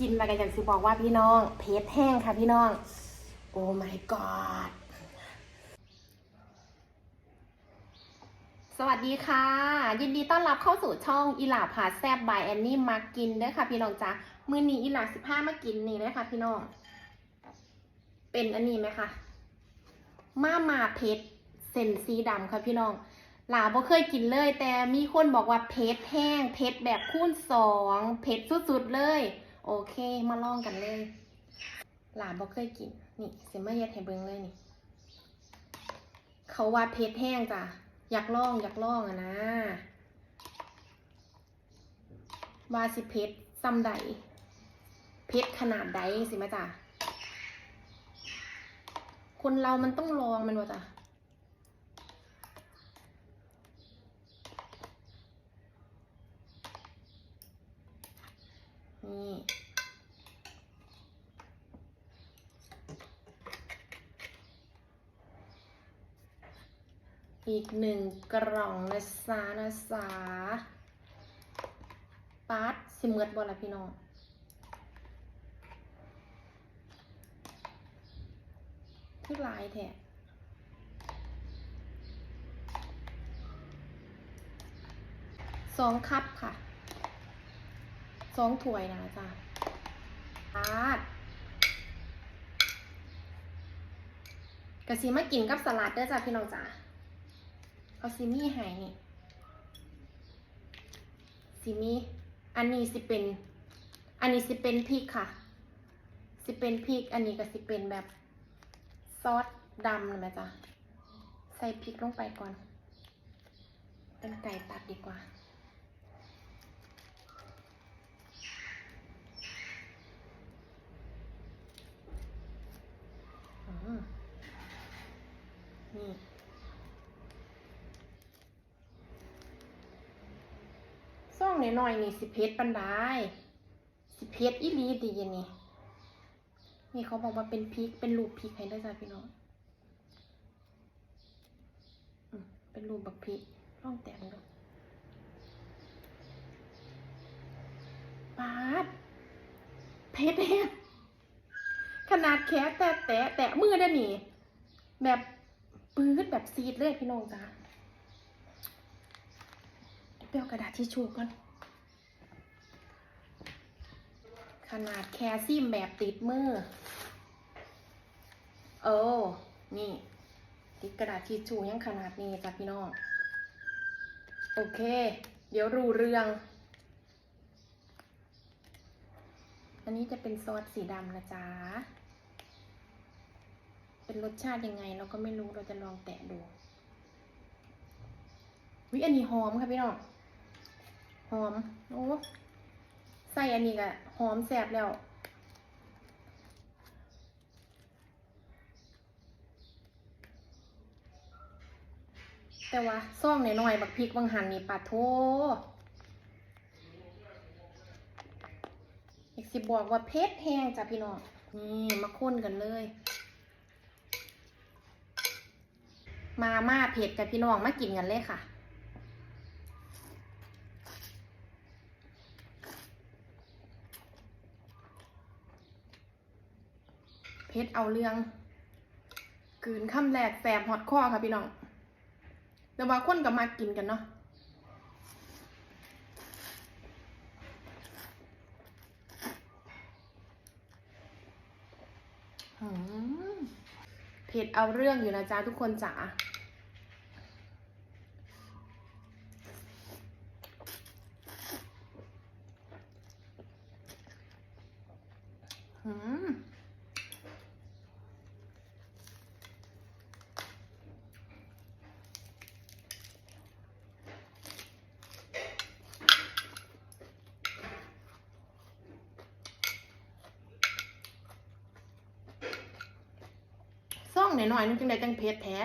กินมากันอย่างสิบอกว่าพี่น้อง เพชรแห้งค่ะพี่น้อง โอ้ my god สวัสดีค่ะ ยินดีต้อนรับเข้าสู่ช่องอีหลาผาแซบบายแอนนี่มากินด้อค่ะ พี่น้องจ้ามื้อนี้อีหลาสิบห้ามากินนี่เลยค่ะ พี่น้อง เป็นอันนี้ไหมคะมามาเพชรเส้นสีดำค่ะพี่น้องหลาบ่เคยกินเลย แต่มีคนบอกว่าเพชรแห้งเพชรแบบคูณสองเพชรสุดๆเลย โอเค มาลองกันเลย หลาบ่เคยกิน นี่เสียมาเฮ็ดให้เบิ่งเลยนี่ เขาว่าเพชรแห้งจ้ะ อยากลองอยากลองอะนะ ว่าสิเพชรซ้ำใด เพชรขนาดใดสิมาจ้ะ คนเรามันต้องลองมันวะจ้ะ นี่อีกหนึ่งกล่องนะสานะสาปาร์ตสิเมือดบอละพี่น้องคือลายแท้สองคัพค่ะ สองถ้วยนะจ๊ะปาดกะสีมากินกับสลัดเด้อจ้ะพี่น้องจ้ะเอาซิมี่ให้นี่ซิมี่อันนี้สิเป็น อันนี้สิเป็นพริกค่ะ สิเป็นพริก อันนี้ก็สิเป็นแบบซอสดำเลยไหมจ๊ะ ใส่พริกลงไปก่อน เป็นไก่ตัดดีกว่า อืมนี่ซ่อ งหน่อยๆนี่สิเพชรปันได้สิเพชรอีลีดีนี่ นี่เขาบอกว่าเป็นพริก เป็นรูปพริกให้ได้จ้ะพี่น้องเป็นรูปบักพริกลองแตะดูปาดเพชรแห้งขนาดแค่แต่แตะแตะมือได้นี่แบบปื้ดแบบซีดเลยพี่น้องจ้า เปรี้ยวกระดาษทิชชู่ก่อน ขนาดแคซิมแบบติดมือเออนี่ ติดกระดาษทิชชู่ยังขนาดนี้จ้ะพี่น้อง โอเค เดี๋ยวรู้เรื่อง อันนี้จะเป็นซอสสีดำนะจ๊ะ เป็นรสชาติยังไงเราก็ไม่รู้เราจะลองแตะดูวิอันนี้หอมค่ะพี่น้อง หอม โอ้ใส่อันนี้ก็หอมแสบแล้ว แต่ว่าซ่องหน่อยๆบักพริกบางหันนี่ปาโทอยากสิบอกว่าเพชรแห้งจ้ะพี่น้อง นี่มาค้นกันเลย มาม่าเผ็ดกับพี่น้องมากินกันเลยค่ะ ผ็ดเอาเรื่องกลืนคำแรกแสบหอดคอค่ะพี่น้อง แต่ว่าคนก็มากินกันเนาะเผ็ดเอาเรื่องอยู่นะจ๊ะทุกคนจ๋า อืมซ่อง หน่อยๆนึงจังไดจังเพชรแท้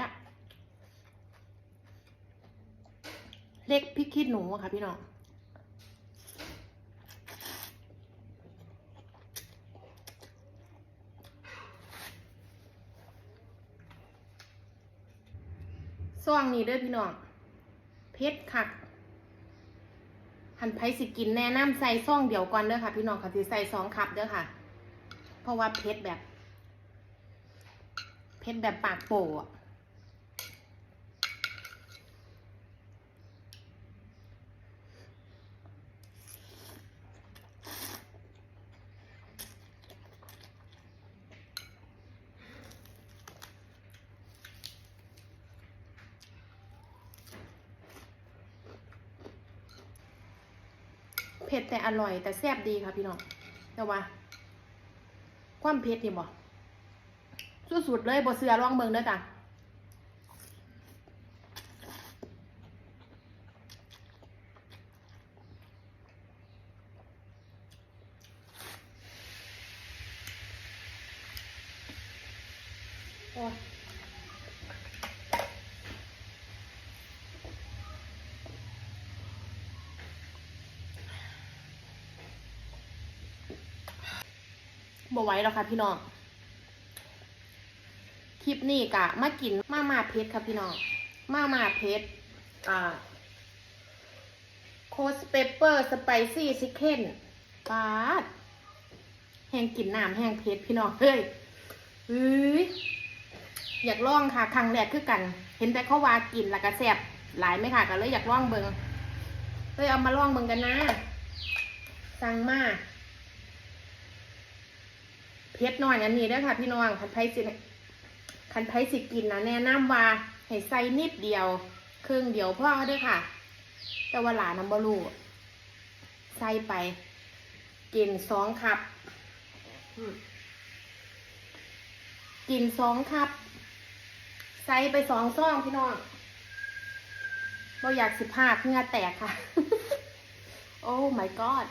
เล็กพริกขี้หนูอะค่ะพี่น้องซ่องนี้เด้อพี่น้องเพชรคักหันไผสิกินแนะนำใส่ซ่องเดี๋ยวก่อนเด้อค่ะ พี่น้องค่ะสิใส่สองคัพเด้อค่ะ เพราะว่าเผ็ดแบบ เผ็ดแบบปากโป่อะเผ็ดแต่อร่อยแต่แซ่บดีค่ะพี่น้องแต่ว่า ความเผ็ดนี่บ่ สุดๆเลยบ่เสือลองเบิงเด้อจ้ะโอ้บ่ไหวแล้วค่ะพี่น้อง คลิปนี้กะมากินมามาเพชรค่ะพี่น้องมามาเพชรอ่าโคสเปเปอร์สไปซี่ชิคเก้นปาดแห้งกินน้ำแห้งเพชรพี่น้องเฮ้ยเฮ้ยอยากลองค่ะครั้งแรกคือกัน เห็นแต่เขาว่ากินแล้วก็แซ่บหลายไหมค่ะก็เลยอยากลองเบิงเลยเอามาลองเบิงกันนะ สั่งมาเพชรน้อยอันนี้ด้วยค่ะ พี่น้องผัดไทยสิ คันไผสิกินนะแนะนำว่าให้ใส่นิดเดียวครึ่งเดียวพ่อเด้วยค่ะ แต่ว่าหลานน้ำบลูใส่ไป กินสองคัพอืมกินสองคัพใส่ไปสองซองพี่น้องเราอยากสิพาเงื่อแตกค่ะ โอ้ my god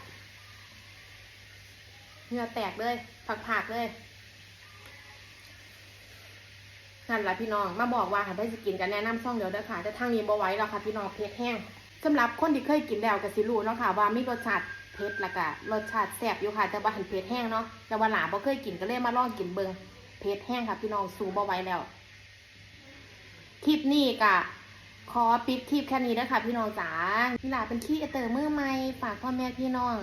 เหงื่อแตกเลยผักๆเลย นั่นแหละพี่น้องมาบอกว่าค่ะได้จะกินกันแนะนำซ่องเดียวเด้อค่ะแต่ทางนี้บ่ไหว้แล้วค่ะพี่น้องเผ็ดแห้งสำหรับคนที่เคยกินแล้วก็สิรู้เนาะค่ะ ว่ามีรสชาติเผ็ดแล้วก็รสชาติแซ่บอยู่ค่ะ แต่ว่าเห็นเผ็ดแห้งเนาะแต่ว่าหลานบ่เคยกินก็เลยมาลองกินเบิงเผ็ดแห้งค่ะ พี่น้องสู้บ่ไหว้แล้วคลิปนี้ก็ขอปิดคลิปแค่นี้นะคะพี่น้องจ๋าพี่หลาเป็นขี้เตอร์มือใหม่ฝากพ่อแม่พี่น้อง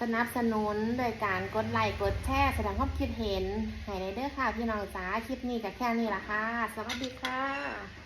สนับสนุนโดยการกดไลค์กดแชร์แสดงความคิดเห็นให้ในเด้อค่ะพี่น้องจ้าคลิปนี้กับแค่นี้ละค่ะ สวัสดีค่ะ